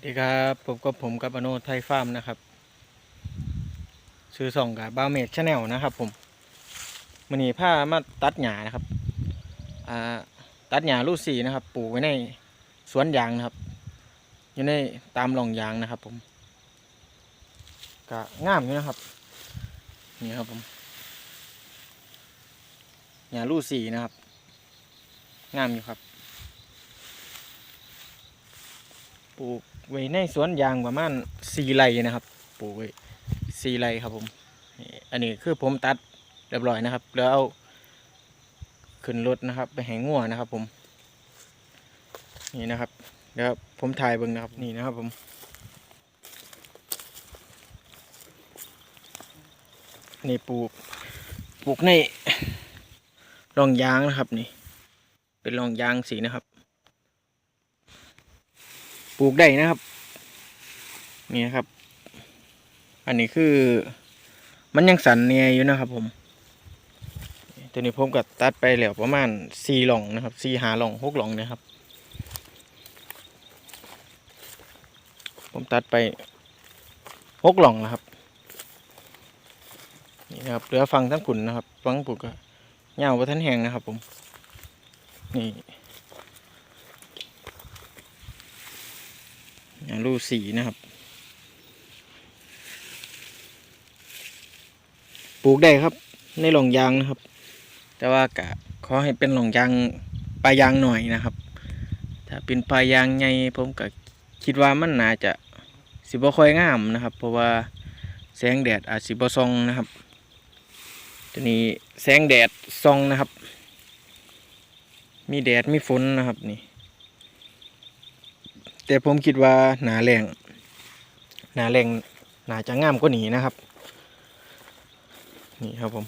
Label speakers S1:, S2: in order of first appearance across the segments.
S1: สวัสดีครับผมก็ผมกับอโนไทยฟาร์มนะครับ ซื้อส่องกับบ้าเมดชาแนลนะครับ ผมมันนี้ผ้ามาตัดหญ้านะครับอ่าตัดหญ้าลูกสีนะครับปลูกไว้ในสวนยางนะครับ อยู่ในตามหล่องยางนะครับ ผมก็งามอยู่นะครับนี่ครับผมหญ้าลูกสีนะครับงามอยู่ครับ ปลูกไว้ในสวนยางประมาณสี่ไร่นะครับ ปลูกไว้สี่ไร่ครับผมนี่อันนี้คือผมตัดเรียบร้อยนะครับ แล้วเอาขึ้นรถนะครับ ไปแหงงัวนะครับ ผม นี่นะครับเดี๋ยวผมถ่ายเบิ่งนะครับนี่นะครับผมนี่ปลูกปลูกในรองยางนะครับนี่ เป็นรองยางสีนะครับ ปลูกได้นะครับ นี่นะครับ อันนี้คือ มันยังสันเนียอยู่นะครับ ผม ตัวนี้ผมก็ตัดไปแล้วประมาณสี่หล่องนะครับสี่หาหล่องหกหล่องนะครับ ผมตัดไปหกหล่องนะครับนี่นะครับเหลือฟังทั้งผุนนะครับฟังผุนก็เงาไปท่านแหงนะครับ ผม นี่ อย่าง รูสีนะครับ ปลูกได้ครับ ในหล่องยางนะครับ แต่ว่ากะขอให้เป็นหล่องยางปลายางหน่อยนะครับ ถ้าเป็นปลายางใหญ่ผมก็คิดว่ามันน่าจะสิบ่ค่อยงามนะครับ เพราะว่าแสงแดดอาจสิบ่ส่องนะครับตัวนี้แสงแดดส่องนะครับ มีแดดมีฝนนะครับนี่ แต่ผมคิดว่าหนาแรงหนาแรงหนาจะงามกว่านี้นะครับ นี่ครับผม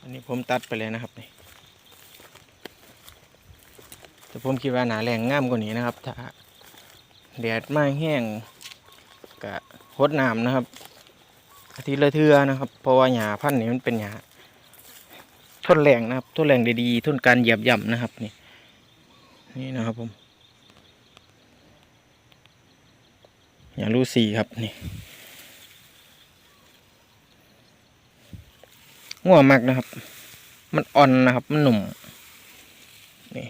S1: อันนี้ผมตัดไปเลยนะครับนี่แต่ผมคิดว่าหนาแรงงามกว่านี้นะครับ ถ้าแดดมากแห้งกะหดน้ำนะครับอาทิตย์ละเทือนะครับ เพราะว่าหญ้าพันธุ์นี้มันเป็นหญ้าทนแรงนะครับทนแรงด้ดีทนการเหยียบย่ำนะครับนี่ นี่นะครับผมอย่ารู้สีครับนี่ง่วงมากนะครับ มันอ่อนนะครับ มันหนุ่ม นี่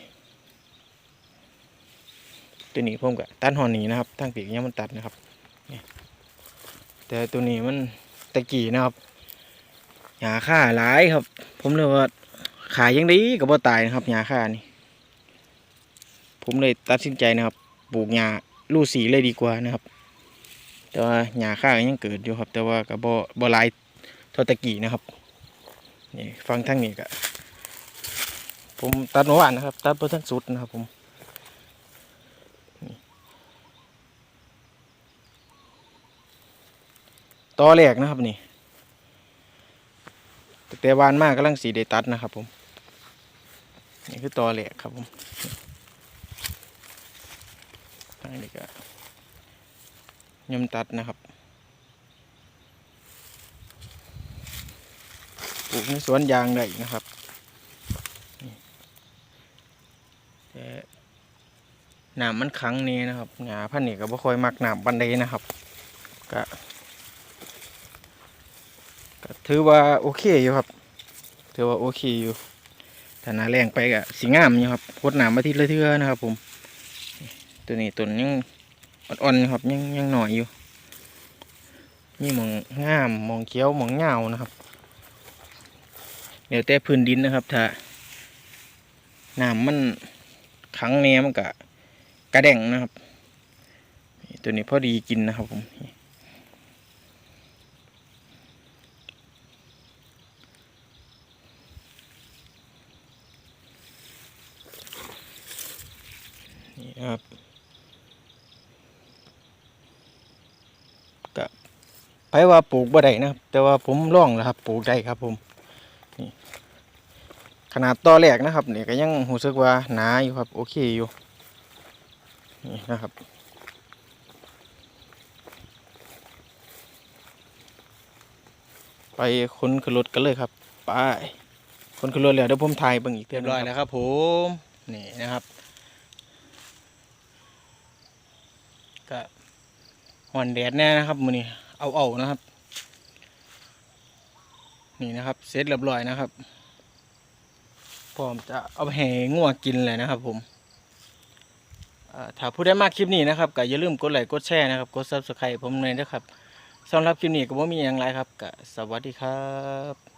S1: ตัวนี้ผมกับตัดหอนนี้นะครับทั้งปีกยังมันตัดนะครับ นี่ แต่ตัวนี้มันตะกี้นะครับ หยาค่าหลายครับ ผมเลยว่าขายยังดีกับบ่ตายนะครับ หยาค่านี่ ผมเลยตัดสินใจนะครับ ปลูกหญ้าลูกสีเลยดีกว่านะครับ แต่ว่าหญ้าข้างยังเกิดอยู่ครับ แต่ว่ากับบ่บ่ลายเท่าตะกี้นะครับนี่ฟังทั้งนี้ก็ผมตัดเมื่อวานนะครับ ตัดเพื่อทั้งสุดนะครับ ผมตอแรกนะครับนี่แต่วานมากกำลังสีได้ตัดนะครับ ผมนี่คือตอแรกครับผมางนี้ก็ยมตัดนะครับ ปลูกในสวนยางได้นะครับนี่แต่น้ำมันขังนี่นะครับหญ้าพันธุ์นี่ก็บ่ค่อยมักหน้ำปันใดนะครับก็ก็ถือว่าโอเคอยู่ครับ ถือว่าโอเคอยู่ถ้าหนาแรงไปก็สีงามอยู่ครับพดน้ำมาทีละเทื่อนะครับผม ตัวนี้ต้นยังอ่อนๆครับยังยังหน่อยอยู่นี่มองงามมองเขียวมองเงานะครับเดี๋ยวแต่พื้นดินนะครับ ถ้าน้ำมันขังเนี้ยมันก็กระแดงนะครับ ตัวนี้พอดีกินนะครับผมนี่นะครับ ไปว่าปลูกบ่ได้นะครับ แต่ว่าผมลองแล้วครับ ปลูกได้ครับ ผมนี่ขนาดตอแรกนะครับนี่ก็ยังรู้สึกว่าหนาอยู่ครับ โอเคอยู่นี่นะครับไปค้นขึ้นรถกันเลยครับไปค้นขึ้นรถแล้วเดี๋ยวผมถ่ายเบิ่งอีกเรียบร้อยแล้วครับ ผมนี่นะครับก็หอนแดดแน่นะครับมือนี้ เอาเอาๆนะครับ นี่นะครับเสร็จเรียบร้อยนะครับ พร้อมจะเอาแห่งัวกินเลยนะครับ ผมถ้าผู้ได้มากคลิปนี้นะครับก็อย่าลืมกดไลค์กดแชร์นะครับกดซับสไครต์ผมเลยนะครับสำหรับคลิปนี้ก็ไม่มีอย่างไรครับก็สวัสดีครับ